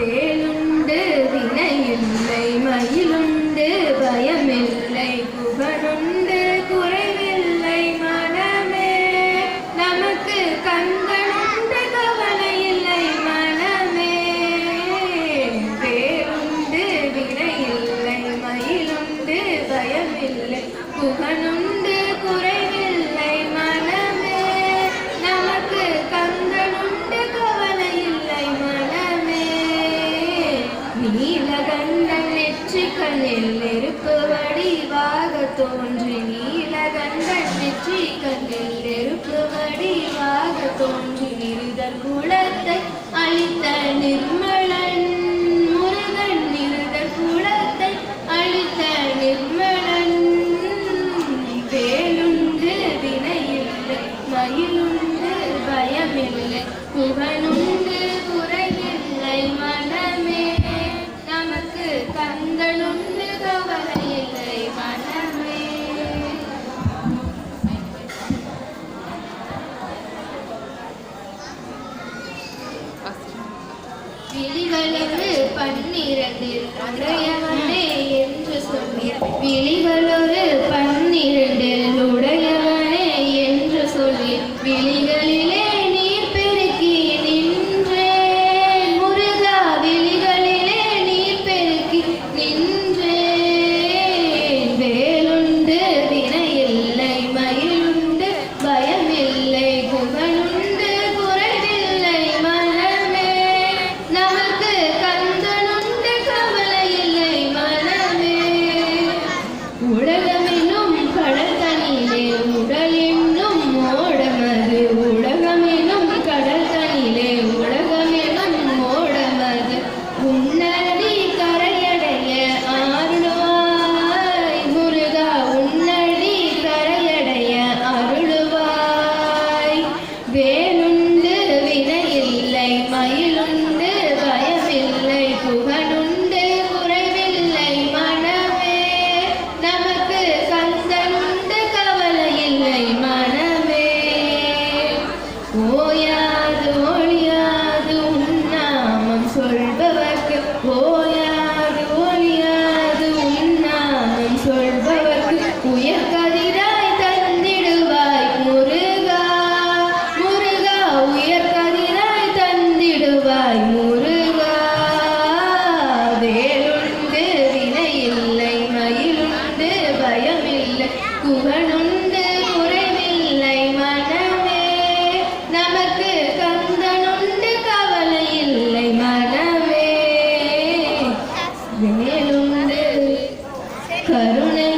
வேலுண்டு வினையில்லை மயிலுண்டு தோன்றி நிறுதற் குலத்தை அழித்த நிர்ம விழிகளது பன்னிரண்டு. என்று சொன்னீர் விழிகளது കരുണ